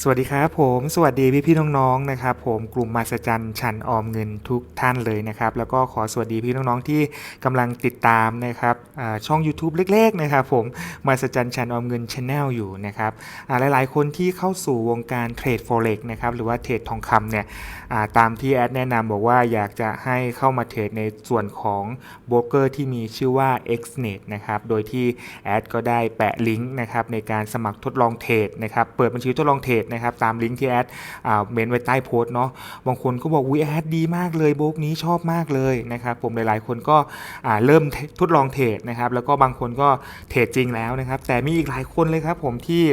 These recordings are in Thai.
สวัสดีครับผมสวัสดีพี่พี่น้องๆนะครับผมกลุ่มมาสจันชันออมเงินทุกท่านเลยนะครับแล้วก็ขอสวัสดีพี่น้องๆที่กำลังติดตามนะครับช่อง YouTube เล็กๆนะครับผมมาสจันชันออมเงินช n แนลอยู่นะครับหลายๆคนที่เข้าสู่วงการเทรด forex นะครับหรือว่าเทรดทองคำเนี่ยตามที่แอดแนะนำบอกว่าอยากจะให้เข้ามาเทรดในส่วนของโบรกเกอร์ที่มีชื่อว่า XNet นะครับโดยที่แอดก็ได้แปะลิงก์นะครับในการสมัครทดลองเทรดนะครับเปิดบัญชีทดลองเทรดนะครับตามลิงก์ที่แอดเมนไว้ใต้โพสต์เนาะบางคนก็บอกวิแอดดีมากเลยโบกนี้ชอบมากเลยนะครับผมหลายๆคนก็เริ่มทดลองเทรดนะครับแล้วก็บางคนก็เทรดจริงแล้วนะครับแต่มีอีกหลายคนเลยครับผมที่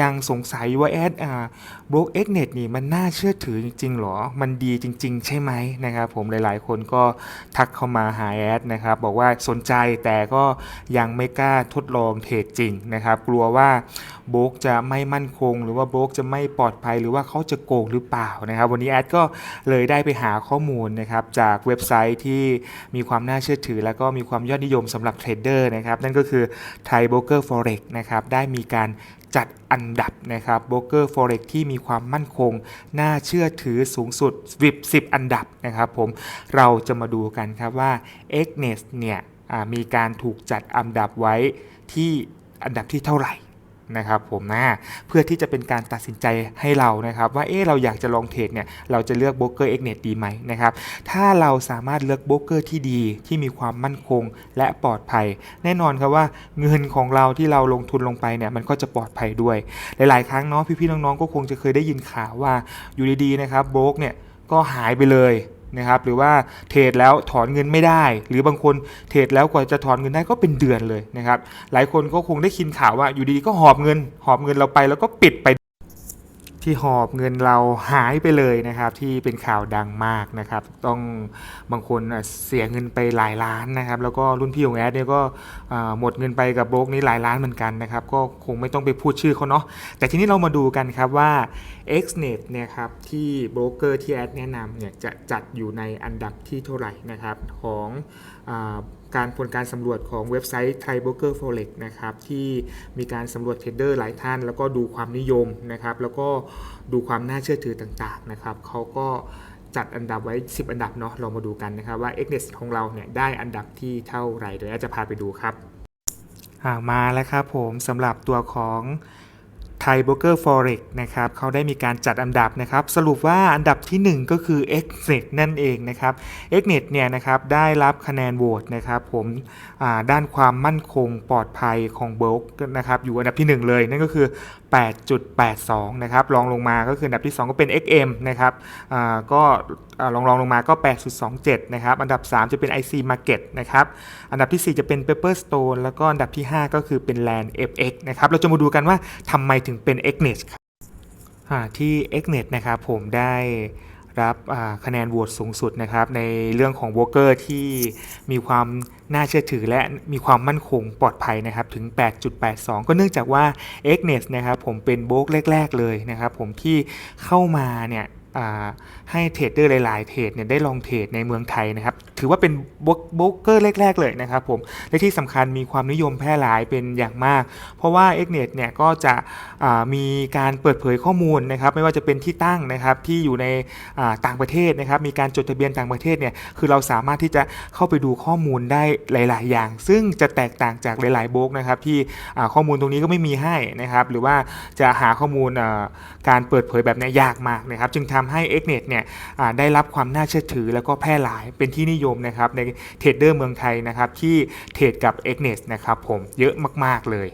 ยังสงสัยว่าแอดอ่าบกเอ็กเน็ตนี่มันน่าเชื่อถือจริงหรอ มันดีจริง ๆ ใช่ไหมนะครับผมหลายๆ คนก็ทักเข้ามาหาแอดนะครับบอกว่าสนใจแต่ก็ยังไม่กล้าทดลองเทรดจริงนะครับกลัวว่าโบกจะไม่มั่นคง หรือว่าโบกจะจะไม่ปลอดภัยหรือว่าเขาจะโกงหรือเปล่านะครับ วันนี้แอดก็เลยได้ไปหาข้อมูลนะครับจากเว็บไซต์ที่มีความน่าเชื่อถือ แล้วก็มีความยอดนิยมสำหรับเทรดเดอร์นะครับ นั่นก็คือ Thai Broker Forex นะครับได้มีการจัดอันดับนะครับโบรกเกอร์ Forex ที่มีความมั่นคง น่าเชื่อถือสูงสุด10 10 อันดับนะครับผมเราจะมาดูกันครับว่า x n e s เนี่ยมีการถูกจัดอันดับไว้ที่อันดับที่เท่าไหร่ นะครับผมนะเพื่อที่จะเป็นการตัดสินใจให้เรานะครับว่าเอ๊เราอยากจะลองเทรดเนี่ยเราจะเลือกโบรกเกอร์ x n e t ดีไหมนะครับถ้าเราสามารถเลือกโบรกเกอร์ที่ดีที่มีความมั่นคงและปลอดภัย แน่นอนครับว่าเงินของเราที่เราลงทุนลงไปเนี่ยมันก็จะปลอดภัยด้วย หลาย ๆ ครั้งเนาะพี่ๆน้องๆก็คงจะเคยได้ยินข่าวว่าอยู่ดีๆนะครับโบรกเนี่ยก็หายไปเลย นะครับหรือว่าเทรดแล้วถอนเงินไม่ได้ หรือบางคนเทรดแล้วกว่าจะถอนเงินได้ก็เป็นเดือนเลยนะครับหลายคนก็คงได้คินข่าวว่าอยู่ดีๆก็หอบเงิน หอบเงินเราไปแล้วก็ปิดไป ที่หอบเงินเราหายไปเลยนะครับ ที่เป็นข่าวดังมากนะครับ ต้องบางคนเสียเงินไปหลายล้านนะครับ แล้วก็รุ่นพี่ของแอดเนี่ยก็หมดเงินไปกับโบรกนี้หลายล้านเหมือนกันนะครับ ก็คงไม่ต้องไปพูดชื่อเขาเนาะแต่ทีนี้เรามาดูกันครับว่า XNet เนี่ยครับที่โบรกเกอร์ที่แอดแนะนำเนี่ยจะจัดอยู่ในอันดับที่เท่าไหร่นะครับของ การผลการสำรวจของเว็บไซต์ Thai Broker Forex นะครับที่มีการสำรวจเทรดเดอร์หลายท่าน แล้วก็ดูความนิยมนะครับแล้วก็ดูความน่าเชื่อถือต่างๆนะครับเขาก็จัดอันดับไว้ 10 อันดับเนาะเรามาดูกันนะครับว่า XNet ของเราเนี่ยได้อันดับที่เท่าไหร่เดี๋ยวอดจะพาไปดูครับมาแล้วครับผมสำหรับตัวของ ไทย Broker Forex นะครับเขาได้มีการจัดอันดับนะครับ สรุปว่าอันดับทีหนึ่1 ก็คือ XNet นั่นเองนะครับ XNet เนี่ยนะครับได้รับคะแนนโหวตนะครับผมด้านความมั่นคงปลอดภัยของเบิร์กนะครับอยู่อันดับที่ 1 เลย นั่นก็คือ 8.82 นะครับรองลงมาก็คืออันดับที่ 2 ก็เป็น XM นะครับอ่าก็รองรองลงมาก็ 8.27 นะครับ อันดับ 3 จะเป็น IC Market นะครับ อันดับที่ 4 จะเป็น Pepperstone แล้วก็อันดับที่ 5 ก็คือเป็น Land FX นะครับ เราจะมาดูกันว่าทำไมถึงเป็น XNet ครับที่ XNet นะครับผมได้ รับคะแนนโหวตสูงสุดนะครับในเรื่องของโบรกเกอร์ที่มีความน่าเชื่อถือและมีความมั่นคงปลอดภัยนะครับถึง 8.82 ก็เนื่องจากว่า XNet นะครับผมเป็นโบรกแรก ๆ เลยนะครับผมที่เข้ามาเนี่ย ให้เทรดเดอร์หลาย ๆ เทรดเนี่ยได้ลองเทรดในเมืองไทยนะครับ ถือว่าเป็นโบรกเกอร์แรก ๆ เลยนะครับผม และที่สำคัญมีความนิยมแพร่หลายเป็นอย่างมาก เพราะว่า x n e t เนี่ยก็จะมีการเปิดเผยข้อมูลนะครับ ไม่ว่าจะเป็นที่ตั้งนะครับที่อยู่ในต่างประเทศนะครับ มีการจดทะเบียนต่างประเทศเนี่ย คือเราสามารถที่จะเข้าไปดูข้อมูลได้หลาย ๆ อย่าง ซึ่งจะแตกต่างจากหลาย ๆ โบรกนะครับที่ข้อมูลตรงนี้ก็ไม่มีให้นะครับ หรือว่าจะหาข้อมูลการเปิดเผยแบบนี้ยยากมากนะครับ จึงทำให้ x n e t เนี่ยอ่าได้รับความน่าเชื่อถือแล้วก็แพร่หลายเป็นที่นิยมนะครับในเทรดเดอร์เมืองไทยนะครับที่เทรดกับ x n e t นะครับผมเยอะมาก ๆ เลย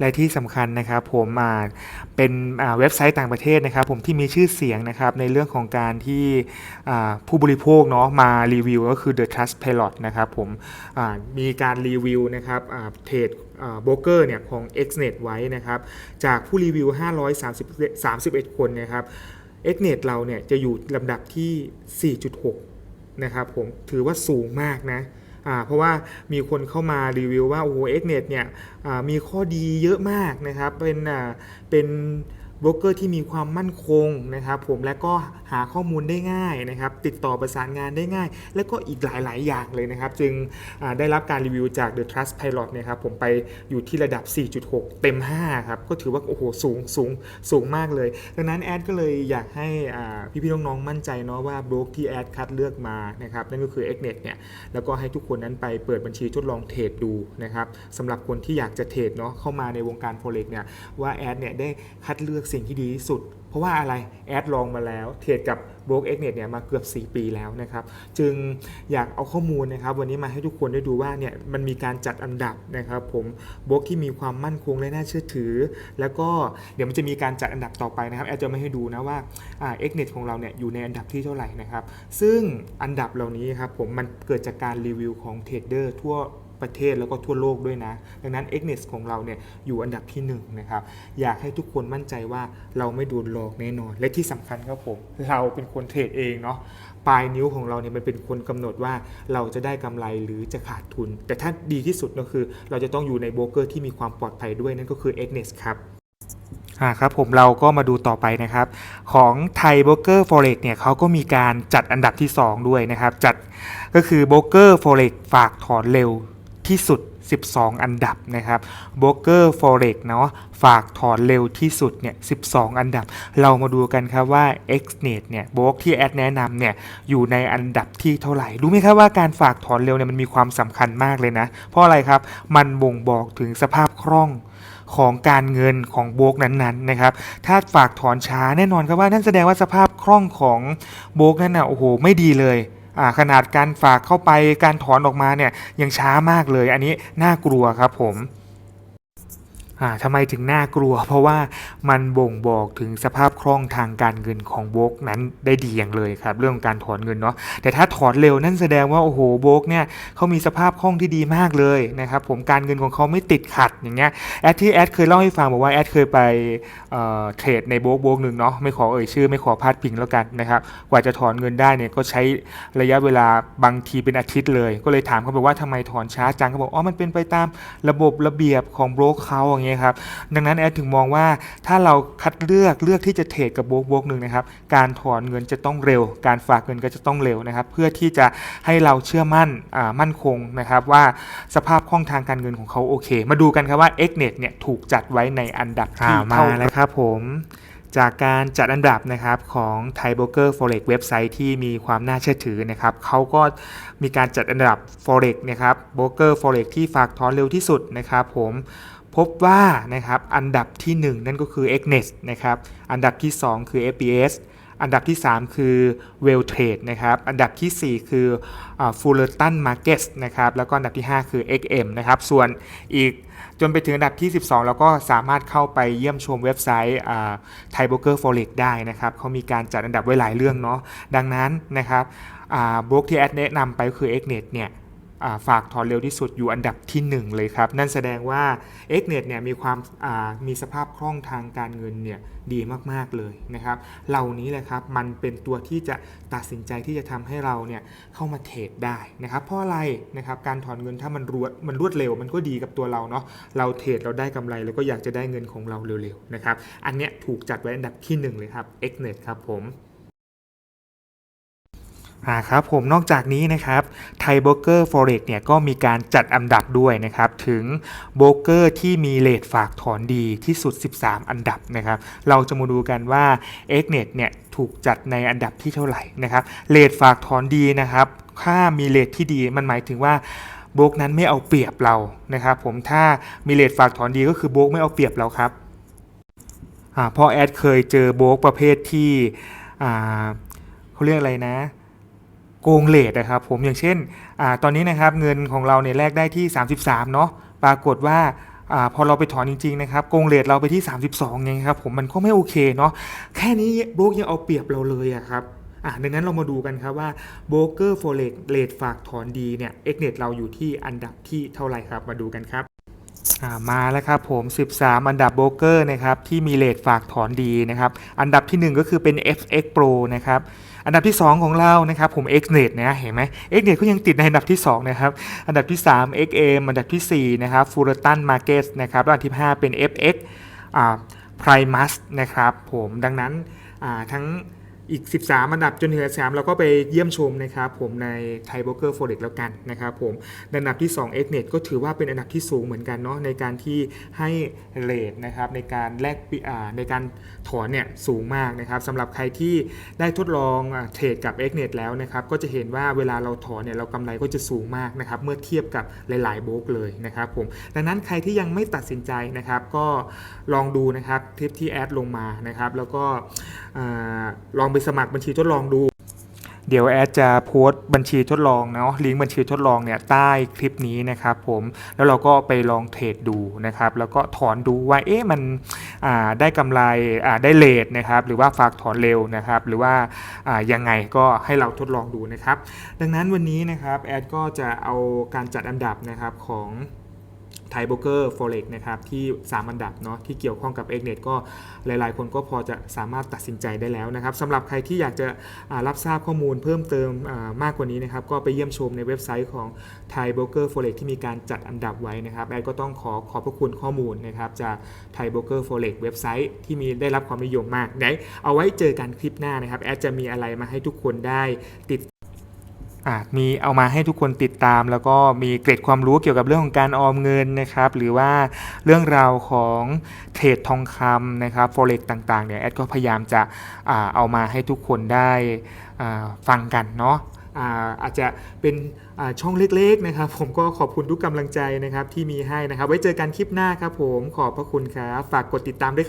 และที่สำคัญนะครับผมอ่าเป็นเว็บไซต์ต่างประเทศนะครับผมที่มีชื่อเสียงนะครับในเรื่องของการที่ผู้บริโภคเนาะมารีวิวก็คือ The Trust Pilot นะครับผมมีการรีวิวนะครับเทรด โบรกเกอร์เนี่ยของ XNet ไว้นะครับ จากผู้รีวิว 531 คนนะครับ XNet เราเนี่ยจะอยู่ลำดับที่ 4.6 นะครับผมถือว่าสูงมากนะเพราะว่ามีคนเข้ามารีวิวว่า โอ้โหเอ็กเนี่ยอ่ยมีข้อดีเยอะมากนะครับ เป็นเป็น โบรกเกอร์ที่มีความมั่นคงนะครับผมและก็หาข้อมูลได้ง่ายนะครับติดต่อประสานงานได้ง่าย และก็อีกหลาย ๆ อย่างเลยนะครับ จึงได้รับการรีวิวจาก The Trust Pilot เนะครับผมไปอยู่ที่ระดับ 4.6 เต็ม 5 ครับ ก็ถือว่า โอ้โห สูงสูงสูงมากเลย ดังนั้นแอดก็เลยอยากให้พี่ ๆ น้อง ๆ มั่นใจเนาะว่าโบรกที่แอดคัดเลือกมานะครับนั่นก็คือ Xnet เนี่ยแล้วก็ให้ทุกคนนั้นไปเปิดบัญชีทดลองเทรดดูนะครับสำหรับคนที่อยากจะเทรดเนาะเข้ามาในวงการ Forex เนี่ยว่าแอดเนี่ยได้คัดเลือกสิ่งที่ดีที่สุด เพราะว่าอะไรแอดลองมาแล้ว เทรดกับโบรกเอ็กเน็ตเนี่ยมาเกือบ 4 ปีแล้วนะครับจึงอยากเอาข้อมูลนะครับ วันนี้มาให้ทุกคนได้ดูว่าเนี่ยมันมีการจัดอันดับนะครับผมโบรกที่มีความมั่นคงและน่าเชื่อถือ แล้วก็เดี๋ยวมันจะมีการจัดอันดับต่อไปนะครับแอดจะไม่ให้ดูนะว่าเอ็กเน็ตของเราเนี่ยอยู่ในอันดับที่เท่าไหร่นะครับซึ่งอันดับเหล่านี้ครับผมมันเกิดจากการรีวิวของเทรดเดอร์ทั่ว ประเทศแล้วก็ทั่วโลกด้วยนะ ดังนั้น x n e s ของเราเนี่ยอยู่อันดับที่1นงนะครับ อยากให้ทุกคนมั่นใจว่าเราไม่โดนหลอกแน่นอน และที่สำคัญครับผม เราเป็นคนเทรดเองเนาะปลายนิ้วของเราเนี่ยมันเป็นคนกำหนดว่าเราจะได้กำไรหรือจะขาดทุน แต่ถ้าดีที่สุดก็คือ เราจะต้องอยู่ในโบรกเกอร์ที่มีความปลอดภัยด้วยนั่นก็คือ x n e s ครับอ่าครับผมเราก็มาดูต่อไปนะครับ ของไทยโบรกเกอร์ฟอเร็กเนี่ยเขาก็มีการจัดอันดับที่ 2 ด้วยนะครับ จัดก็คือโบรกเกอร์ฟอเร็กฝากถอนเร็ว ที่สุด 12 อันดับนะครับโบรกเกอร์ฟอเร็กเนาะฝากถอนเร็วที่สุดเนี่ย 12 อันดับ เรามาดูกันครับว่า Xnet เนี่ยโบรกที่แอดแนะนำเนี่ยอยู่ในอันดับที่เท่าไหร่ รู้ไหมครับว่าการฝากถอนเร็วเนี่ยมันมีความสำคัญมากเลยนะ เพราะอะไรครับ มันบ่งบอกถึงสภาพคล่องของการเงินของโบกนั้นๆนะครับ ถ้าฝากถอนช้าแน่นอนครับว่านั่นแสดงว่าสภาพคล่องของโบกนั้นนะโอ้โหไม่ดีเลย ขนาดการฝากเข้าไปการถอนออกมาเนี่ยยังช้ามากเลย อันนี้น่ากลัวครับผม อ่าทำไมถึงน่ากลัว เพราะว่ามันบ่งบอกถึงสภาพคล่องทางการเงินของโบกนั้นได้ดีอย่างเลยครับ เรื่องการถอนเงินเนาะแต่ถ้าถอนเร็วนั่นแสดงว่าโอ้โหโบกเนี่ยเขามีสภาพคล่องที่ดีมากเลยนะครับผมการเงินของเขาไม่ติดขัดอย่างเงี้ยแอดที่แอดเคยเล่าให้ฟังบอกว่าแอดเคยไปเเทรดในโบกโบกหนึ่งเนาะไม่ขอเอ่ยชื่อ ไม่ขอพาดพิงแล้วกันนะครับกว่าจะถอนเงินได้เนี่ยก็ใช้ระยะเวลาบางทีเป็นอาทิตย์เลย ก็เลยถามเขาบอกว่าทำไมถอนช้าจังเขาบอกอ๋อมันเป็นไปตามระบบระเบียบของโบกเขาอย่างเงี้ยครับดังนั้นแอดถึงมองว่าถ้าเราคัดเลือกเลือกที่จะเทรดกับโบรกโบรกหนึ่งนะครับการถอนเงินจะต้องเร็ว การฝากเงินก็จะต้องเร็วนะครับเพื่อที่จะให้เราเชื่อมั่นอ่ามั่นคงนะครับว่าสภาพคล่องทางการเงินของเขาโอเค มาดูกันครับว่า Xnet เนี่ยถูกจัดไว้ในอันดับที่เท่าแล้วครับผมจากการจัดอันดับนะครับของ Thai Broker Forex เว็บไซต์ที่มีความน่าเชื่อถือนะครับเขาก็มีการจัดอันดับ Forex นะครับ Broker Forex ที่ฝากถอนเร็วที่สุดนะครับผม พบว่านะครับอันดับที่ 1 นั่นก็คือ Xnet นะครับอันดับที่ 2 คือ FPS อันดับที่ 3 คือ Well Trade นะครับอันดับทีสี่4 คืออ Fullerton Markets นะครับแล้วก็อันดับที่ 5 คือ XM นะครับส่วนอีกจนไปถึงอันดับที่ 12 แล้วก็สามารถเข้าไปเยี่ยมชมเว็บไซต์ไทยโบรกเกอร์ฟอเร็กได้นะครับเขามีการจัดอันดับไว้หลายเรื่องเนาะดังนั้นนะครับโบรกที่แอดแนะนำไปก็คือ Xnet เนี่ย ฝากถอนเร็วที่สุดอยู่อันดับที่ 1 เลยครับ นั่นแสดงว่า Xnet เนี่ยมีความามีสภาพคล่องทางการเงินเนี่ยดีมากๆเลยนะครับ เหล่านี้แหละครับมันเป็นตัวที่จะตัดสินใจที่จะทำให้เราเนี่ยเข้ามาเทรดได้นะครับ เพราะอะไรนะครับการถอนเงินถ้ามันรวดมันรวดเร็ว มันก็ดีกับตัวเราเนาะเราเทรดเราได้กำไรแล้วก็อยากจะได้เงินของเราเร็วๆนะครับอันเนี้ยถูกจัดไว้อันดับที่หนึ่งเลยครับ Xnet ครับผม อ่าครับผมนอกจากนี้นะครับไทยโบรกเกอร์ฟอเร็กเนี่ยก็มีการจัดอันดับด้วยนะครับ ถึงโบรกเกอร์ที่มีเลทฝากถอนดีที่สุด 13 อันดับนะครับ เราจะมาดูกันว่า Xnet เนี่ยถูกจัดในอันดับที่เท่าไหร่นะครับเลทฝากถอนดีนะครับถ้ามีเลทที่ดีมันหมายถึงว่าโบรกนั้นไม่เอาเปรียบเรานะครับผมถ้ามีเลทฝากถอนดีก็คือโบรกไม่เอาเปรียบเราครับอ่าพ่อแอดเคยเจอโบรกประเภทที่อ่าเขาเรียกอะไรนะ โกงเลทนะครับผมอย่างเช่นอตอนนี้นะครับเงินของเราเนี่ยแลกได้ที่ 33เนาะปรากฏว่าอพอเราไปถอนจริงๆนะครับโกงเลทเราไปที่ 32ไงครับผมมันก็ไม่โอเคเนาะแค่นี้โบรกยังเอาเปรียบเราเลยอะครับอะดังนั้นเรามาดูกันครับว่าโบรกเกอร์โฟเร็กเลทฝากถอนดีเนี่ยเอ็กเน็ตเราอยู่ที่อันดับที่เท่าไหร่ครับมาดูกันครับมาแล้วครับผม 13 อันดับโบรกเกอร์นะครับที่มีเลทฝากถอนดีนะครับอันดับที่ 1 ก็คือเป็น FX Pro นะครับ อันดับที่ 2 ของเรานะครับผม Xnet นะเห็นไหม Xnet ก็ยังติดในอันดับที่2นะครับอันดับที่ 3 XM อันดับทีสี่4นะครับ Fullerton Market นะครับแล้วอันที่ 5 เป็น FX อ่า Primus นะครับผมดังนั้นอ่าทั้ง อีก 13 อันดับจนถึงอันดับ3เราก็ไปเยี่ยมชมนะครับผมใน Thai Broker Forex แล้วกันนะครับผมในอันดับที่2 Xnet ก็ถือว่าเป็นอันดับที่สูงเหมือนกันเนาะในการที่ให้เลทนะครับในการแลกในการถอนเนี่ยสูงมากนะครับสำหรับใครที่ได้ทดลองเทรดกับ Xnet แล้วนะครับก็จะเห็นว่าเวลาเราถอนเนี่ยเรากำไรก็จะสูงมากนะครับเมื่อเทียบกับหลายๆโบรกเลยนะครับผมดังนั้นใครที่ยังไม่ตัดสินใจนะครับก็ลองดูนะครับคลิปที่แอดลงมานะครับแล้วก็อลองไปสมัครบัญชีทดลองดู เดี๋ยวแอดจะโพสต์บัญชีทดลองเนาะลิงก์บัญชีทดลองเนี่ยใต้คลิปนี้นะครับผมแล้วเราก็ไปลองเทรดดูนะครับแล้วก็ถอนดูว่าเอ๊ะมันได้กำไรได้เลทนะครับหรือว่าฝากถอนเร็วนะครับหรือว่ายังไงก็ให้เราทดลองดูนะครับดังนั้นวันนี้นะครับแอดก็จะเอาการจัดอันดับนะครับของ ไทยโบเกอร์โฟเร็กนะครับที่ 3 อันดับเนาะที่เกี่ยวข้องกับ x n e t ก็หลายๆ คนก็พอจะสามารถตัดสินใจได้แล้วนะครับสำหรับใครที่อยากจะรับทราบข้อมูลเพิ่มเติมมากกว่านี้นะครับก็ไปเยี่ยมชมในเว็บไซต์ของ Thai Broker Forex ที่มีการจัดอันดับไว้นะครับแอดก็ต้องขอขอบพระคุณข้อมูลนะครับจาก Thai Broker Forex เว็บไซต์ที่มีได้รับความนิยมมากไหนเอาไว้เจอกันคลิปหน้านะครับแอดจะมีอะไรมาให้ทุกคนได้ติด มีเอามาให้ทุกคนติดตาม แล้วก็มีเกร็ดความรู้เกี่ยวกับเรื่องของการออมเงินนะครับ หรือว่าเรื่องราวของเทรดทองคำนะครับ forex ต่างๆเนี่ยแอดก็พยายามจะอเอามาให้ทุกคนได้ฟังกันเนาะอาจจะเป็นช่องเล็กๆนะครับ ผมก็ขอบคุณทุกกำลังใจนะครับที่มีให้นะครับ ไว้เจอกันคลิปหน้าครับผมขอบพระคุณครับฝากกดติดตามด้วย